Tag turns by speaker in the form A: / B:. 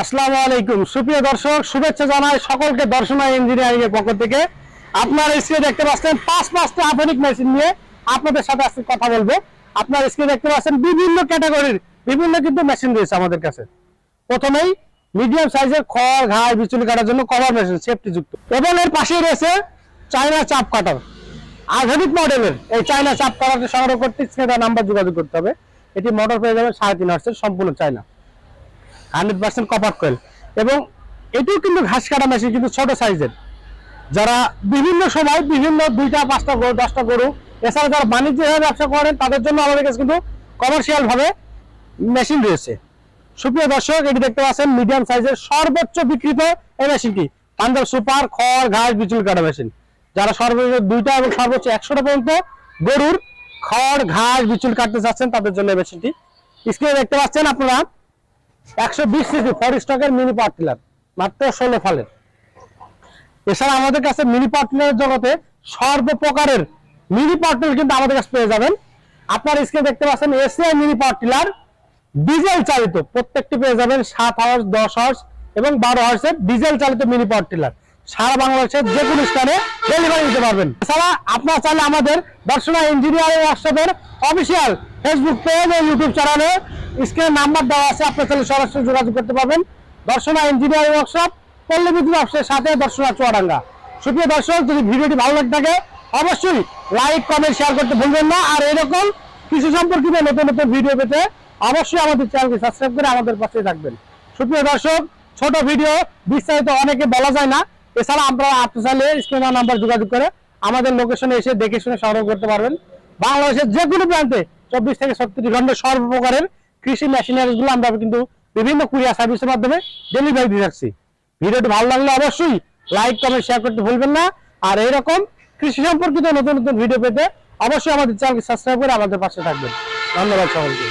A: আসসালামু আলাইকুম। সুপ্রিয় দর্শক, শুভেচ্ছা জানাই সকলকে দর্শনা ইঞ্জিনিয়ারিং এর পক্ষ থেকে। আপনার স্ক্রিনে দেখতে পাচ্ছেন পাঁচ পাঁচটা আধুনিক মেশিন নিয়ে আপনাদের সাথে আজকে কথা বলব। আপনার স্ক্রিনে দেখতে পাচ্ছেন বিভিন্ন ক্যাটাগরির বিভিন্ন কিন্তু মেশিন রয়েছে আমাদের কাছে। প্রথমেই মিডিয়াম সাইজের খড়, ঘাস, বিচুলি কাটার জন্য কভার মেশিন সেফটি যুক্ত। এবং এর পাশেই রয়েছে চায়না চাপ কাটার। আধুনিক মডেলের এই চায়না চাপ কাটারকে সংগ্রহ করতে স্ক্রিনে নাম্বার যোগাযোগ করতে হবে। এটি মোটর পেয়ে যাবে সাড়ে তিন হার্সের সম্পূর্ণ China hundred percent copper coil এবং এটিও কিন্তু ঘাস কাটা মেশিন কিন্তু ছোট সাইজের যারা বিভিন্ন সময় বিভিন্ন দুইটা, পাঁচটা গরু, দশটা গরু, এছাড়া যারা বাণিজ্যিকভাবে ব্যবসা করেন, তাদের জন্য আমাদের কাছে কিন্তু কমার্শিয়াল ভাবে মেশিন রয়েছে। সুপ্রিয় দর্শক, এটি দেখতে পাচ্ছেন মিডিয়াম সাইজের সর্বোচ্চ বিক্রিত এই মেশিনটি পাঞ্জাব সুপার খড়, ঘাস, বিচুল কাটা মেশিন যারা সর্বোচ্চ দুইটা এবং সর্বোচ্চ একশোটা পর্যন্ত গরুর খড়, ঘাস, বিচুল কাটতে চাচ্ছেন, তাদের জন্য এই মেশিনটি স্ক্রিনে দেখতে পাচ্ছেন আপনারা একশো বিশ সিসি মিনি পাওয়ার টিলার মাত্র ষোলো ফালের এছাড়া আমাদের কাছে মিনি পাওয়ার জগতে সর্বপ্রকারের মিনি টিলার কিন্তু আমাদের কাছে পেয়ে যাবেন। আপনার স্ক্রিনে দেখতে পাচ্ছেন এসিআই মিনি ডিজেল চালিত, প্রত্যেকটি পেয়ে যাবেন সাত হাওয়ার্স দশ হাওয়ার্স এবং বারো হাওয়ার্সের ডিজেল চালিত মিনি পাওয়ার টিলার সারা বাংলাদেশের যে কোনো স্থানে ডেলিভারি দিতে পারবেন। এছাড়া আপনার চাইলে আমাদের দর্শনা ইঞ্জিনিয়ারিং ওয়ার্কশপের অফিসিয়াল ফেসবুক পেজ ও ইউটিউব চ্যানেলে স্ক্রিনে নাম্বার দেওয়া আছে আপনার চাইলে সরাসরি যোগাযোগ করতে পারবেন। দর্শনা ইঞ্জিনিয়ারিং ওয়ার্কশপ পল্লী বিদ্যুৎ অফিসের সাথে দর্শনা চুয়াডাঙ্গা। সুপ্রিয় দর্শক, যদি ভিডিওটি ভালো লাগে থাকে, অবশ্যই লাইক কমেন্ট শেয়ার করতে ভুলবেন না। আর এরকম কৃষি সম্পর্কিত নতুন নতুন ভিডিও পেতে অবশ্যই আমাদের চ্যানেলকে সাবস্ক্রাইব করে আমাদের পাশে থাকবেন। সুপ্রিয় দর্শক, ছোট ভিডিও বিস্তারিত অনেকে বলা যায় না। এছাড়া আমরা আপনি চাইলে স্ক্রিনার নাম্বার যোগাযোগ করে আমাদের লোকেশনে এসে দেখে শুনে সংগ্রহ করতে পারবেন। বাংলাদেশের যে কোনো প্রান্তে চব্বিশ থেকে সত্তর ঘণ্টা সর্বপ্রকারের কৃষি মেশিনারিজগুলো আমরা কিন্তু বিভিন্ন কুরিয়ার সার্ভিসের মাধ্যমে ডেলিভারি দিয়ে রাখছি ভিডিওটি ভালো লাগলে অবশ্যই লাইক কমেন্ট শেয়ার করতে ভুলবেন না। আর এইরকম কৃষি সম্পর্কিত নতুন নতুন ভিডিও পেতে অবশ্যই আমাদের চ্যানেলকে সাবস্ক্রাইব করে আমাদের পাশে থাকবেন। ধন্যবাদ সকলকে।